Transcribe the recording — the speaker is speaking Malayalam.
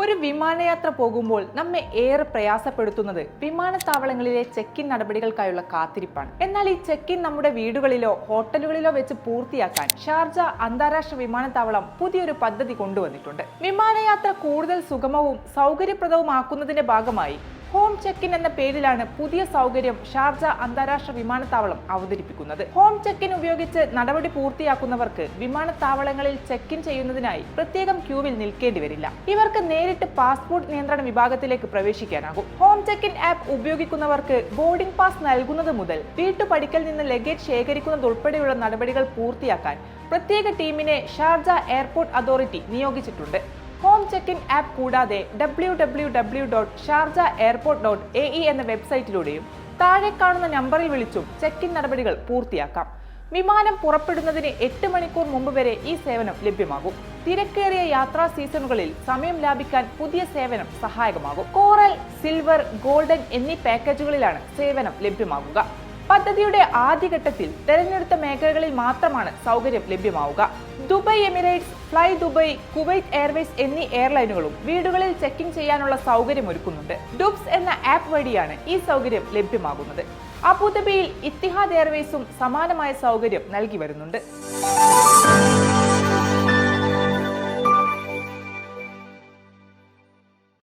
ഒരു വിമാനയാത്ര പോകുമ്പോൾ നമ്മെ ഏറെ പ്രയാസപ്പെടുത്തുന്നത് വിമാനത്താവളങ്ങളിലെ ചെക്ക് ഇൻ നടപടികൾക്കായുള്ള കാത്തിരിപ്പാണ്. എന്നാൽ ഈ ചെക്ക് ഇൻ നമ്മുടെ വീടുകളിലോ ഹോട്ടലുകളിലോ വെച്ച് പൂർത്തിയാക്കാൻ ഷാർജ അന്താരാഷ്ട്ര വിമാനത്താവളം പുതിയൊരു പദ്ധതി കൊണ്ടുവന്നിട്ടുണ്ട്. വിമാനയാത്ര കൂടുതൽ സുഗമവും സൗകര്യപ്രദവുമാക്കുന്നതിന്റെ ഭാഗമായി ഹോം ചെക്ക് ഇൻ എന്ന പേരിലാണ് പുതിയ സൗകര്യം ഷാർജ അന്താരാഷ്ട്ര വിമാനത്താവളം അവതരിപ്പിക്കുന്നത്. ഹോം ചെക്ക് ഇൻ ഉപയോഗിച്ച് നടപടി പൂർത്തിയാക്കുന്നവർക്ക് വിമാനത്താവളങ്ങളിൽ ചെക്ക് ഇൻ ചെയ്യുന്നതിനായി പ്രത്യേകം ക്യൂവിൽ നിൽക്കേണ്ടി വരില്ല. ഇവർക്ക് നേരിട്ട് പാസ്പോർട്ട് നിയന്ത്രണ വിഭാഗത്തിലേക്ക് പ്രവേശിക്കാനാകും. ഹോം ചെക്ക് ഇൻ ആപ്പ് ഉപയോഗിക്കുന്നവർക്ക് ബോർഡിംഗ് പാസ് നൽകുന്നത് മുതൽ വീട്ടുപടിക്കൽ നിന്ന് ലഗേജ് ശേഖരിക്കുന്നതുൾപ്പെടെയുള്ള നടപടികൾ പൂർത്തിയാക്കാൻ പ്രത്യേക ടീമിനെ ഷാർജ എയർപോർട്ട് അതോറിറ്റി നിയോഗിച്ചിട്ടുണ്ട്. ചെക്ക് ഇൻ ആപ്പ് കൂടാതെ W W W dot Sharjah airport dot A E എന്ന വെബ്സൈറ്റിലൂടെയും താഴെ കാണുന്ന നമ്പറിൽ വിളിച്ചും ചെക്ക് ഇൻ നടപടികൾ പൂർത്തിയാക്കാം. വിമാനം പുറപ്പെടുന്നതിന് എട്ട് മണിക്കൂർ മുമ്പ് വരെ ഈ സേവനം ലഭ്യമാകും. തിരക്കേറിയ യാത്രാ സീസണുകളിൽ സമയം ലാഭിക്കാൻ പുതിയ സേവനം സഹായകമാകും. കോറൽ സിൽവർ ഗോൾഡൻ എന്നീ പാക്കേജുകളിലാണ് സേവനം ലഭ്യമാകുക. പദ്ധതിയുടെ ആദ്യഘട്ടത്തിൽ തെരഞ്ഞെടുത്ത മേഖലകളിൽ മാത്രമാണ് സൗകര്യം ലഭ്യമാവുക. Dubai Emirates Fly Dubai Kuwait Airways എന്നീ എയർലൈനുകളും വീടുകളിൽ ചെക്കിംഗ് ചെയ്യാനുള്ള സൗകര്യം ഒരുക്കുന്നുണ്ട്. ഡുബ്സ് എന്ന ആപ്പ് വഴിയാണ് ഈ സൗകര്യം ലഭ്യമാകുന്നത്. അബുദാബിയിൽ ഇത്തിഹാദ് എയർവേസും സമാനമായ സൗകര്യം നൽകി വരുന്നുണ്ട്.